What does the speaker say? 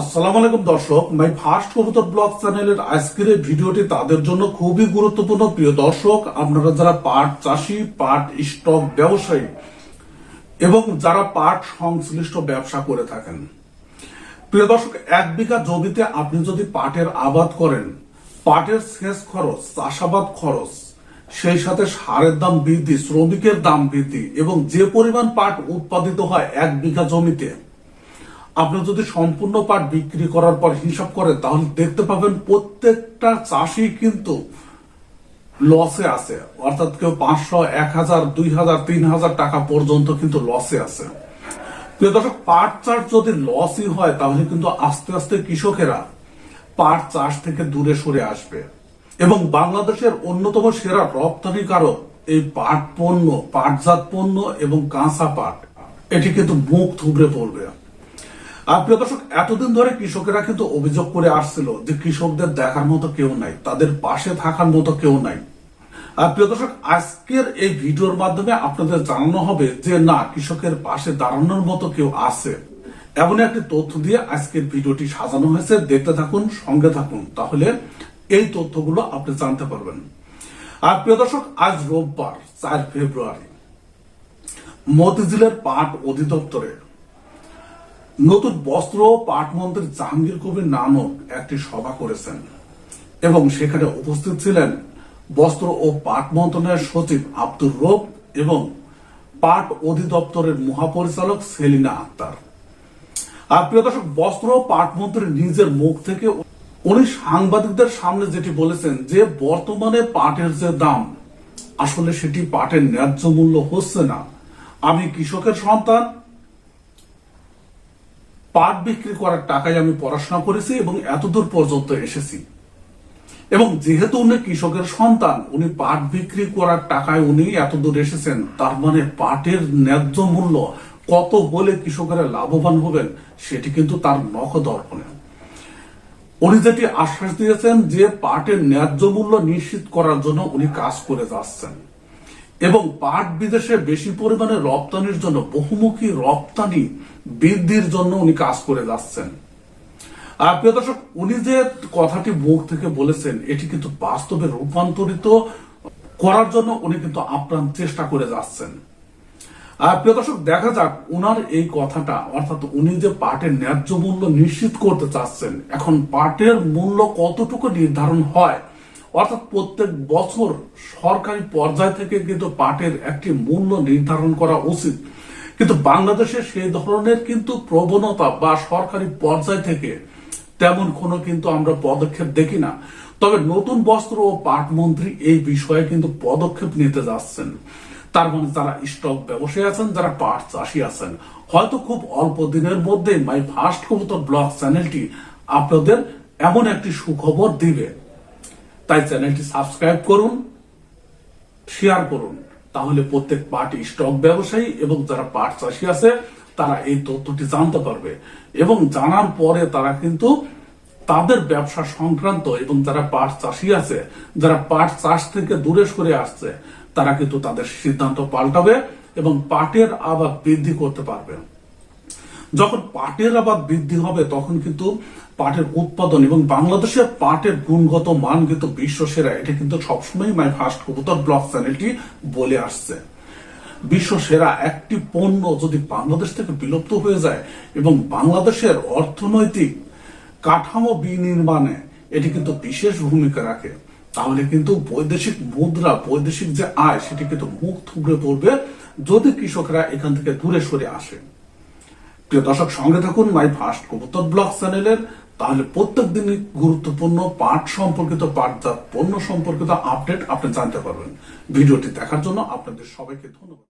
আসসালামু আলাইকুম দর্শক, মাই ফার্স্ট কবুতর ব্লগ চ্যানেলের আজকের এই ভিডিওটি তাদের জন্য খুবই গুরুত্বপূর্ণ। প্রিয় দর্শক, আপনারা যারা পাট চাষি, পাট স্টক ব্যবসায়ী এবং যারা পাট সংশ্লিষ্ট ব্যবসা করে থাকেন, প্রিয় দর্শক, এক বিঘা জমিতে আপনি যদি পাটের আবাদ করেন, পাটের সেচ খরচ, চাষাবাদ খরচ, সেই সাথে সারের দাম বৃদ্ধি, শ্রমিকের দাম বৃদ্ধি এবং যে পরিমাণ পাট উৎপাদিত হয় এক বিঘা জমিতে আপনি যদি সম্পূর্ণ পাট বিক্রি করার পর হিসাব করেন, তাহলে দেখতে পাবেন প্রত্যেকটা চাষি কিন্তু লসে আছে। অর্থাৎ কেউ পাঁচশো, এক হাজার, দুই হাজার, তিন হাজার টাকা পর্যন্ত কিন্তু লসে আছে। দর্শক, পাট চাষ যদি লসই হয়, তাহলে কিন্তু আস্তে আস্তে কৃষকেরা পাট চাষ থেকে দূরে সরে আসবে। এবং বাংলাদেশের অন্যতম সেরা রপ্তানিকারক এই পাট পণ্য, পাটজাত পণ্য এবং কাঁচা পাট। এটি কিন্তু মুখ থুবড়ে পড়বে। প্রিয় দর্শক, এতদিন ধরে কৃষকেরা কিন্তু অভিযোগ করে আসছিল যে কৃষকদের দেখার মতো কেউ নাই, তাদের পাশে থাকার মতো কেউ নাই। আর প্রিয় দর্শক, আজকের এই ভিডিওর মাধ্যমে আপনাদের জানানো হবে যে না, কৃষকের পাশে দাঁড়ানোর মতো কেউ আছে। এমন একটি তথ্য দিয়ে আজকের ভিডিওটি সাজানো হয়েছে। দেখতে থাকুন, সঙ্গে থাকুন, তাহলে এই তথ্যগুলো আপনি জানতে পারবেন। আর প্রিয় দর্শক, আজ রোববার, চার ফেব্রুয়ারি। মতিঝিলের পাট অধিদপ্তরে নতুন বস্ত্র ও পাট মন্ত্রী জাহাঙ্গীর কবির নানক একটি সভা করেছেন এবং সেখানে উপস্থিত ছিলেন বস্ত্র ও পাট মন্ত্রণালয়ের সচিব আব্দুর রব এবং পাট অধিদপ্তরের মহাপরিচালক সেলিনা আক্তার। আর প্রিয় দর্শক, বস্ত্র ও পাট মন্ত্রী নিজের মুখ থেকে উনি সাংবাদিকদের সামনে যেটি বলেছেন যে, বর্তমানে পাটের যে দাম, আসলে সেটি পাটের ন্যায্য মূল্য হচ্ছে না। আমি কৃষকের সন্তান পাট বিক্রি করার টাকায় আমি পড়াশোনা করেছি এবং এতদূর পর্যন্ত এসেছি। এবং যেহেতু উনি কৃষকের সন্তান, উনি পাট বিক্রি করার টাকায় উনি এতদূর এসেছেন, তার মানে পাটের ন্যায্য মূল্য কত হলে কৃষকেরা লাভবান হবেন, সেটি কিন্তু তার নখ দর্পণে উনি যেটি আশ্বাস দিয়েছেন যে পাটের ন্যায্য মূল্য নিশ্চিত করার জন্য উনি কাজ করে যাচ্ছেন। এবং পাট বিদেশে বেশি পরিমাণে রপ্তানির জন্য বহুমুখী রপ্তানি বৃদ্ধির জন্য উনি কাজ করে যাচ্ছেন। আর প্রিয় দর্শক, উনি যে কথাটি মুখ থেকে বলেছেন, এটি কিন্তু বাস্তবে রূপান্তরিত করার জন্য উনি কিন্তু আপ্রাণ চেষ্টা করে যাচ্ছেন। আর প্রিয় দর্শক, দেখা যাক উনার এই কথাটা, অর্থাৎ উনি যে পাটের ন্যায্য মূল্য নিশ্চিত করতে চাচ্ছেন, এখন পাটের মূল্য কতটুকু নির্ধারণ হয় অর্থাৎ প্রত্যেক বছর সরকারি পর্যায় থেকে কিন্তু পাটের একটি মূল্য নির্ধারণ করা উচিত। কিন্তু বাংলাদেশে সেই ধরনের কিন্তু প্রবণতা বা সরকারি পর্যায় থেকে তেমন কোনো কিন্তু আমরা পদক্ষেপ দেখি না। তবে নতুন বস্ত্র ও পাট মন্ত্রী এই বিষয়ে কিন্তু পদক্ষেপ নিতে যাচ্ছেন। তার মানে যারা স্টক ব্যবসায়ী আছেন, যারা পাট চাষি আছেন, হয়তো খুব অল্প দিনের মধ্যে মাই ফার্স্ট কবুতর ব্লগ চ্যানেলটি আপনাদের এমন একটি সুখবর দিবে। তাই চ্যানেলটি সাবস্ক্রাইব করুন শেয়ার করুন। তাহলে প্রত্যেক পাট স্টক ব্যবসায়ী এবং যারা পাট চাষি আছে, তারা এই তথ্যটি জানতে পারবে। এবং জানার পরে তারা কিন্তু তাদের ব্যবসা সংক্রান্ত এবং যারা পাট চাষি আছে, যারা পাট চাষ থেকে দূরে সরে আসছে, তারা কিন্তু তাদের সিদ্ধান্ত পাল্টাবে এবং পাটের আবাদ বৃদ্ধি করতে পারবে। যখন পাটের আবাদ বৃদ্ধি হবে, তখন কিন্তু পাটের উৎপাদন এবং বাংলাদেশের পাটের গুণগত মান কিন্তু বিশ্ব সেরা। এটা কিন্তু সবসময় মাই ফার্স্ট কবুতর ব্লগ চ্যানেলটি বলে আসছে। বিশ্ব সেরা একটি পণ্য যদি বাংলাদেশ থেকে বিলুপ্ত হয়ে যায় এবং বাংলাদেশের অর্থনৈতিক কাঠামো বিনির্মাণে এটি কিন্তু বিশেষ ভূমিকা রাখে, তাহলে কিন্তু বৈদেশিক মুদ্রা, বৈদেশিক যে আয়, সেটি কিন্তু মুখ থুবড়ে পড়বে যদি কৃষকরা এখান থেকে দূরে সরে আসে। প্রিয় দর্শক, সঙ্গে থাকুন মাই ফার্স্ট কবুতর ব্লগ চ্যানেলের। তাহলে প্রত্যেক দিনই গুরুত্বপূর্ণ পাঠ সম্পর্কিত পাঠজাত পণ্য সম্পর্কিত আপডেট আপনি জানতে পারবেন। ভিডিওটি দেখার জন্য আপনাদের সবাইকে ধন্যবাদ।